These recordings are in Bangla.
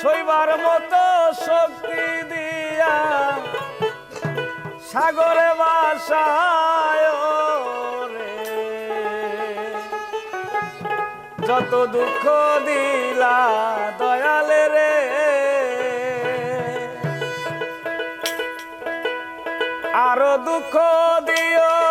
শৈবার মতো শক্তি দিয়া সাগরে বাসায় যত দুঃখ দিলা দয়ালে রে। আরও দুঃখ দিয়া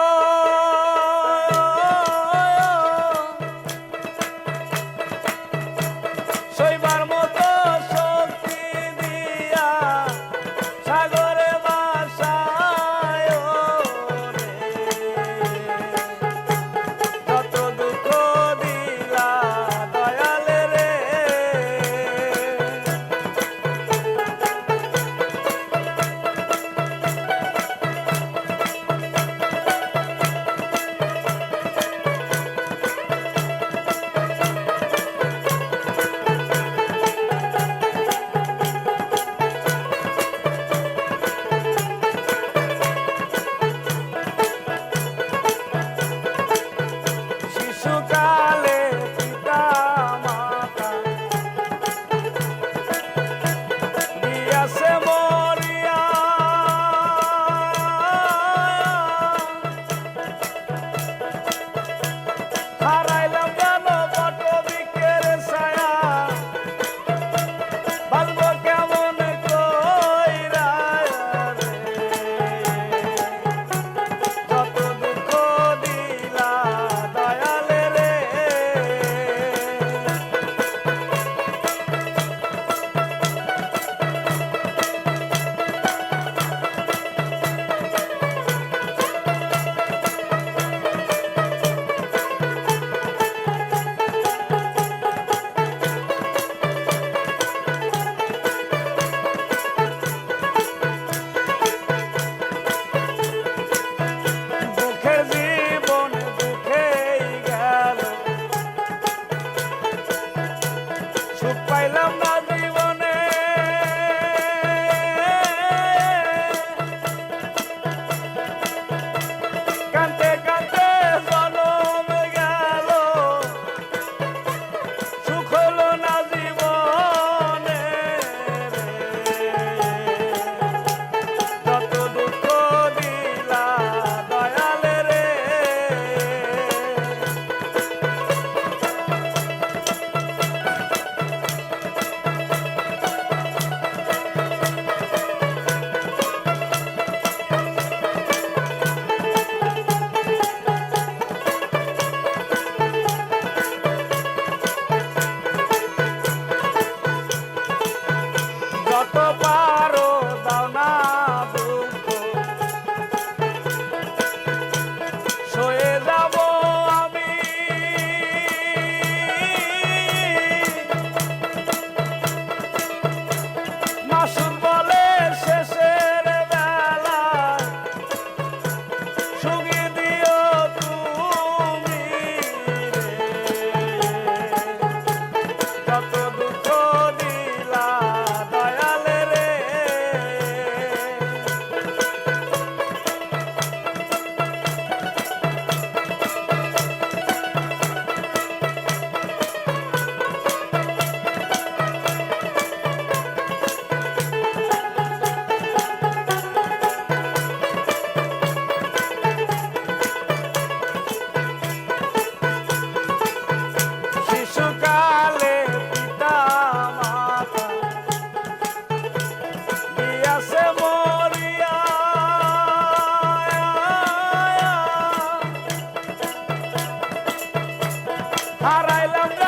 Arailam